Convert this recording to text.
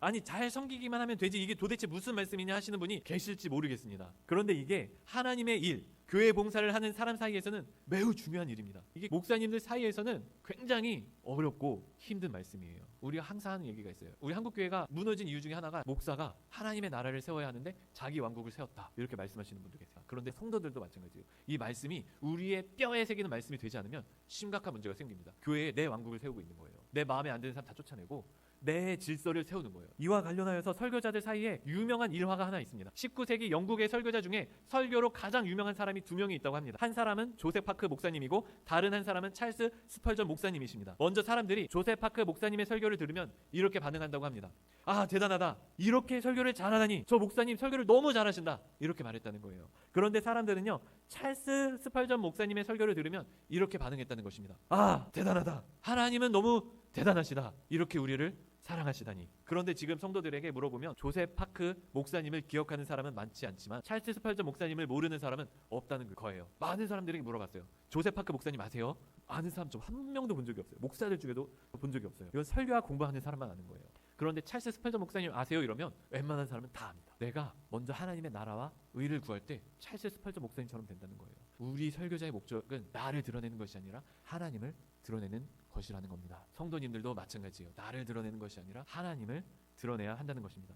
아니 잘 섬기기만 하면 되지 이게 도대체 무슨 말씀이냐 하시는 분이 계실지 모르겠습니다. 그런데 이게 하나님의 일, 교회 봉사를 하는 사람 사이에서는 매우 중요한 일입니다. 이게 목사님들 사이에서는 굉장히 어렵고 힘든 말씀이에요. 우리가 항상 하는 얘기가 있어요. 우리 한국 교회가 무너진 이유 중에 하나가 목사가 하나님의 나라를 세워야 하는데 자기 왕국을 세웠다 이렇게 말씀하시는 분도 계세요. 그런데 성도들도 마찬가지예요. 이 말씀이 우리의 뼈에 새기는 말씀이 되지 않으면 심각한 문제가 생깁니다. 교회에 내 왕국을 세우고 있는 거예요. 내 마음에 안 드는 사람 다 쫓아내고 내 질서를 세우는 거예요. 이와 관련하여서 설교자들 사이에 유명한 일화가 하나 있습니다. 19세기 영국의 설교자 중에 설교로 가장 유명한 사람이 두 명이 있다고 합니다. 한 사람은 조셉 파크 목사님이고 다른 한 사람은 찰스 스펄전 목사님이십니다. 먼저 사람들이 조셉 파크 목사님의 설교를 들으면 이렇게 반응한다고 합니다. 아 대단하다. 이렇게 설교를 잘하다니 저 목사님 설교를 너무 잘하신다. 이렇게 말했다는 거예요. 그런데 사람들은요 찰스 스펄전 목사님의 설교를 들으면 이렇게 반응했다는 것입니다. 아 대단하다. 하나님은 너무 대단하시다. 이렇게 우리를 사랑하시다니. 그런데 지금 성도들에게 물어보면 조셉 파크 목사님을 기억하는 사람은 많지 않지만 찰스 스펄전 목사님을 모르는 사람은 없다는 거예요. 많은 사람들에게 물어봤어요. 조셉 파크 목사님 아세요? 아는 사람 좀 한 명도 본 적이 없어요. 목사들 중에도 본 적이 없어요. 이건 설교와 공부하는 사람만 아는 거예요. 그런데 찰스 스펄전 목사님 아세요? 이러면 웬만한 사람은 다 압니다. 내가 먼저 하나님의 나라와 의를 구할 때 찰스 스펄전 목사님처럼 된다는 거예요. 우리 설교자의 목적은 나를 드러내는 것이 아니라 하나님을 드러내는 것이라는 겁니다. 성도님들도 마찬가지예요. 나를 드러내는 것이 아니라 하나님을 드러내야 한다는 것입니다.